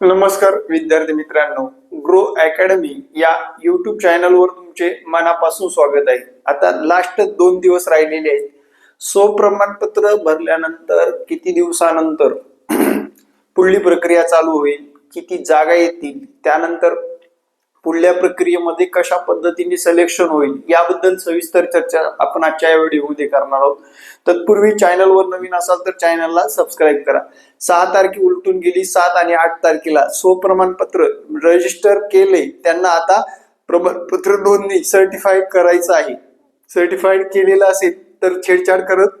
नमस्कार विद्यार्थी मित्रांनो. ग्रो अकॅडमी या युट्यूब चॅनलवर तुमचे मनापासून स्वागत आहे. आता लास्ट दोन दिवस राहिलेले आहेत. सो प्रमाणपत्र भरल्यानंतर किती दिवसानंतर पुढली प्रक्रिया चालू होईल किती जागा येतील त्यानंतर पुढल्या प्रक्रियेमध्ये कशा पद्धतीने सिलेक्शन होईल याबद्दल सविस्तर चर्चा आपण आजच्या या व्हिडिओमध्ये करणार आहोत. तत्पूर्वी चॅनलवर नवीन असाल तर चॅनलला सबस्क्राईब करा. सहा तारखे उलटून गेली सात आणि आठ तारखेला स्वप्रमाणपत्र रजिस्टर केले त्यांना आता प्रमाणपत्र नोंदणी सर्टिफाईड करायचं आहे. सर्टिफाईड केलेलं असेल तर छेडछाड करत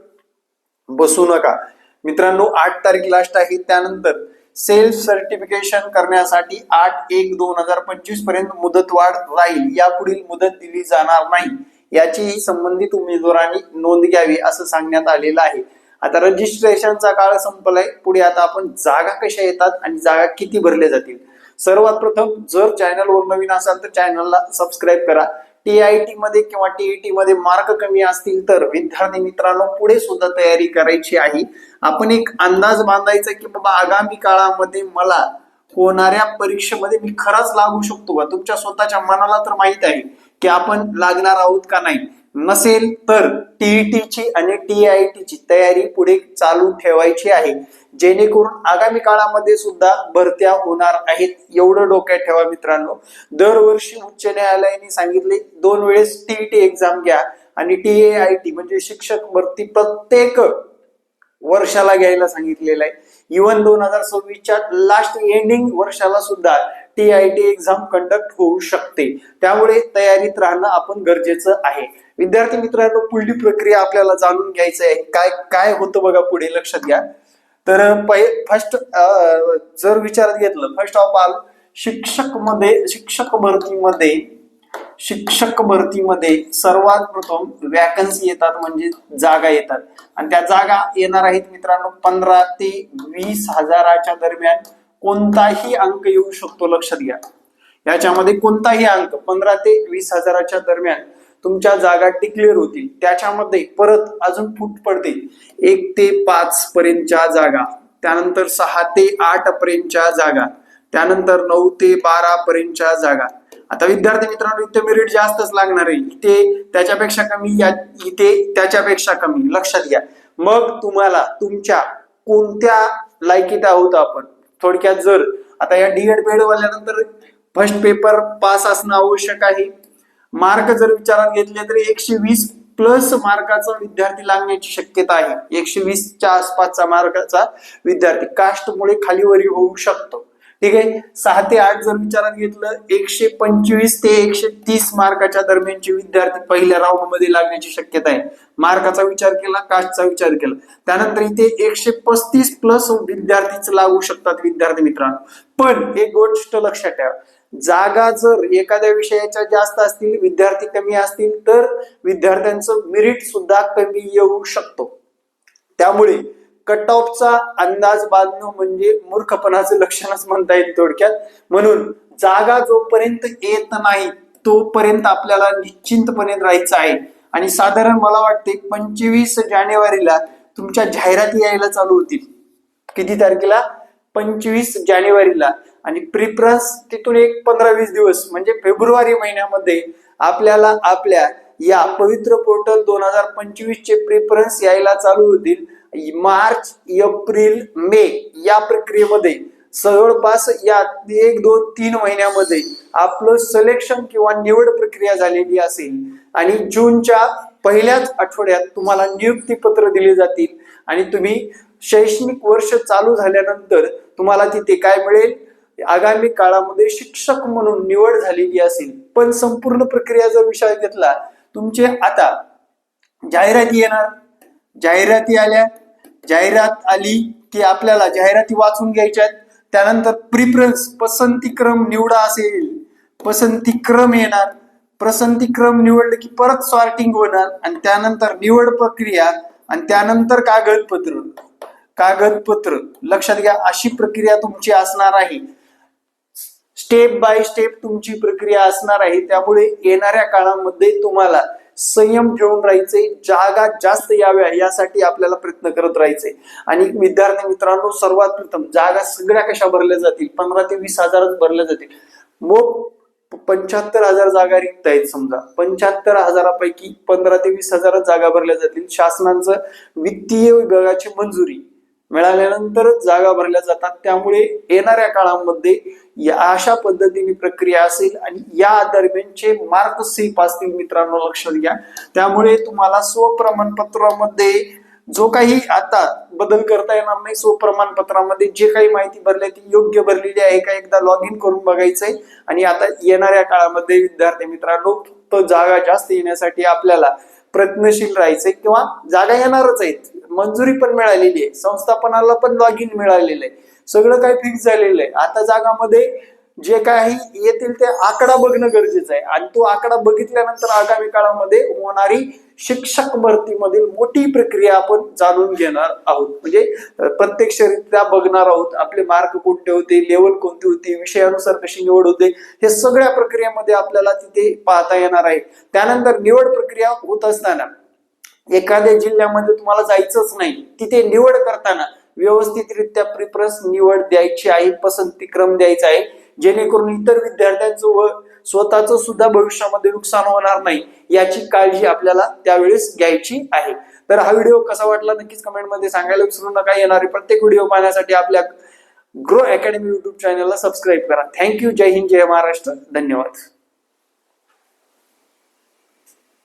बसू नका. मित्रांनो आठ तारीख लास्ट आहे त्यानंतर सेल्फ सर्टिफिकेशन करण्यासाठी आठ एक दोन हजार पंचवीसपर्यंत मुदतवाढ राहील. यापुढील मुदत दिली जाणार नाही. याचीही संबंधित उमेदवारांनी नोंद घ्यावी असं सांगण्यात आलेलं आहे. आता रजिस्ट्रेशनचा काळ संपलाय. पुढे आता आपण जागा कशा येतात आणि जागा किती भरल्या जातील? सर्वात प्रथम जर चॅनलवर नवीन असाल तर चॅनलला सबस्क्राईब करा. टी आय टी मध्ये किंवा टीईटी मध्ये मार्क कमी असतील तर विद्यार्थी मित्रांनो पुढे सुद्धा तयारी करायची आहे. आपण एक अंदाज बांधायचा की बाबा आगामी काळामध्ये मला होणाऱ्या परीक्षेमध्ये मी खरंच लागू शकतो का? तुमच्या स्वतःच्या मनाला तर माहीत आहे की आपण लागणार आहोत का नाही. नसेल तर टीईटीची आणि टी आय ची तयारी पुढे चालू ठेवायची आहे. जेणेकरून आगामी काळामध्ये सुद्धा भरत्या होणार आहेत. एवढं डोक्यात ठेवा मित्रांनो. दरवर्षी उच्च न्यायालयाने सांगितले दोन वेळेस टीईटी एक्झाम घ्या आणि टी ए आय टी म्हणजे शिक्षक भरती प्रत्येक वर्षाला घ्यायला सांगितलेलं आहे. इवन दोन हजार सव्वीसच्या लास्ट एंडिंग वर्षाला सुद्धा T I T exam conduct होऊ शकते. त्यामुळे तयारीत राहणं आपण गरजेचं आहे. विद्यार्थी मित्रांनो पुढली प्रक्रिया आपल्याला जाणून घ्यायचं आहे. काय काय होतं बघा पुढे लक्षात घ्या. तर फर्स्ट जर विचारात घेतलं फर्स्ट ऑफ ऑल शिक्षकमध्ये शिक्षक भरतीमध्ये शिक्षक भरतीमध्ये सर्वात प्रथम वॅकन्सी येतात म्हणजे जागा येतात. आणि त्या जागा येणार आहेत मित्रांनो पंधरा ते वीस हजाराच्या दरम्यान. कोणताही अंक येऊ शकतो लक्षात घ्या. याच्यामध्ये कोणताही अंक पंधरा ते वीस हजाराच्या दरम्यान तुमच्या जागा डिक्लेअर होतील. त्याच्यामध्ये परत अजून फूट पडते. एक ते पाच पर्यंतच्या जागा त्यानंतर सहा ते आठ पर्यंतच्या जागा त्यानंतर नऊ ते बारा पर्यंतच्या जागा. आता विद्यार्थी मित्रांनो इथे मेरिट जास्तच लागणार आहे. इथे त्याच्यापेक्षा कमी या इथे त्याच्यापेक्षा कमी. लक्षात घ्या. मग तुम्हाला तुमच्या कोणत्या लायकीत आहोत आपण? थोडक्यात जर आता या डीएड एड वाल्यानंतर फर्स्ट पेपर पास असणं आवश्यक आहे. मार्क जर विचारात घेतले तर एकशे वीस प्लस मार्काचा विद्यार्थी लागण्याची शक्यता आहे. एकशे वीसच्या आसपासचा मार्काचा विद्यार्थी कास्टमुळे खालीवरी होऊ शकतो. ठीक आहे? सहा ते आठ जर विचारात घेतलं एकशे पंचवीस ते एकशे तीस मार्काच्या दरम्यानचे विद्यार्थी पहिल्या राऊंडमध्ये लागण्याची शक्यता आहे. मार्काचा विचार केला कास्टचा विचार केला. त्यानंतर इथे एकशे पस्तीस प्लस विद्यार्थीच लागू शकतात विद्यार्थी मित्रांनो. पण एक गोष्ट लक्षात ठेवा. जागा जर एखाद्या विषयाच्या जास्त असतील विद्यार्थी कमी असतील तर विद्यार्थ्यांचं मिरिट सुद्धा कमी येऊ शकतो. त्यामुळे कट ऑफचा अंदाज बांधणं म्हणजे मूर्खपणाचं लक्षणच म्हणता येईल थोडक्यात. म्हणून जागा जोपर्यंत येत नाही तोपर्यंत आपल्याला निश्चिंतपणे राहायचं आहे. आणि साधारण मला वाटते पंचवीस जानेवारीला तुमच्या जाहिराती यायला चालू होतील. किती तारखेला? पंचवीस जानेवारीला. आणि प्रिफरन्स तिथून एक पंधरा वीस दिवस म्हणजे फेब्रुवारी महिन्यामध्ये आपल्याला आपल्या या पवित्र पोर्टल दोन हजार पंचवीस चे प्रिफरन्स यायला चालू होतील. मार्च एप्रिल मे या प्रक्रियेमध्ये. जवळपास या एक दोन तीन महिन्यामध्ये आपलं सिलेक्शन किंवा निवड प्रक्रिया झालेली असेल. आणि जूनच्या पहिल्याच आठवड्यात तुम्हाला नियुक्ती पत्र दिले जातील. आणि तुम्ही शैक्षणिक वर्ष चालू झाल्यानंतर तुम्हाला तिथे काय मिळेल? आगामी काळामध्ये शिक्षक म्हणून निवड झालेली असेल. पण संपूर्ण प्रक्रिया जर विषय घेतला तुमचे आता जाहिराती येणार. जाहिराती आल्या जाहिरात आली की आपल्याला जाहिराती वाचून घ्यायच्यात त्यानंतर प्रिफरन्स पसंतीक्रम निवडा असेल. पसंतीक्रम येणार. पसंतीक्रम निवडलं की परत सॉर्टिंग होणार आणि त्यानंतर निवड प्रक्रिया आणि त्यानंतर कागदपत्र. कागदपत्र. लक्षात घ्या अशी प्रक्रिया तुमची असणार आहे. स्टेप बाय स्टेप तुमची प्रक्रिया असणार आहे. त्यामुळे येणाऱ्या काळामध्ये तुम्हाला संयम ठेवून राहायचे जागा जास्त याव्या यासाठी आपल्याला प्रयत्न करत राहायचे. आणि विद्यार्थी मित्रांनो सर्वात प्रथम जागा सगळ्या कशा भरल्या जातील? पंधरा ते वीस हजारच भरल्या जातील. मग पंच्याहत्तर हजार जागा रिक्त आहेत समजा. पंच्याहत्तर हजारापैकी पंधरा ते वीस हजारच जागा भरल्या जातील. शासनाचं वित्तीय विभागाची मंजुरी. मिळाल्यानंतरच जागा भरल्या जातात. त्यामुळे येणाऱ्या काळामध्ये या अशा पद्धतीने प्रक्रिया असेल आणि या दरम्यानचे मार्क सेफ असतील मित्रांनो लक्षात घ्या त्यामुळे तुम्हाला स्वप्रमाणपत्रामध्ये जो काही आता बदल करता येणार नाही स्वप्रमाणपत्रामध्ये जे काही माहिती भरली ती योग्य भरलेली आहे का? एकदा लॉग इन करून बघायचंय. आणि आता येणाऱ्या काळामध्ये विद्यार्थी मित्रांनो तो जागा जास्त येण्यासाठी आपल्याला प्रयत्नशील राहायचंय किंवा जागा येणारच आहेत. मंजुरी पण मिळालेली आहे संस्थापनाला पण लॉग इन मिळालेलं आहे. सगळं काही फिक्स झालेलं आहे. आता जागामध्ये जे काही येतील ते आकडा बघणं गरजेचं आहे. आणि तो आकडा बघितल्यानंतर आगामी काळामध्ये होणारी शिक्षक भरतीमधील मोठी प्रक्रिया आपण जाणून घेणार आहोत. म्हणजे प्रत्यक्षरित्या बघणार आहोत. आपले मार्क कोणते होते लेवल कोणती होती विषयानुसार कशी निवड होते हे सगळ्या प्रक्रियेमध्ये आपल्याला तिथे पाहता येणार आहे. त्यानंतर निवड प्रक्रिया होत असताना एखाद्या जिल्ह्यामध्ये तुम्हाला जायचंच नाही. तिथे निवड करताना व्यवस्थितरित्या प्रिफरन्स निवड द्यायची आहे पसंती क्रम द्यायचा आहे. जेणेकरून इतर विद्यार्थ्यांचं व स्वतःचं सुद्धा भविष्यामध्ये नुकसान होणार नाही याची काळजी आपल्याला त्यावेळेस घ्यायची आहे. तर हा व्हिडिओ कसा वाटला नक्कीच कमेंटमध्ये सांगायला विसरू नका. येणारे प्रत्येक व्हिडिओ पाहण्यासाठी आपल्या ग्रो अकॅडमी युट्यूब चॅनलला सबस्क्राईब करा. Thank you. जय हिंद. जय महाराष्ट्र. धन्यवाद.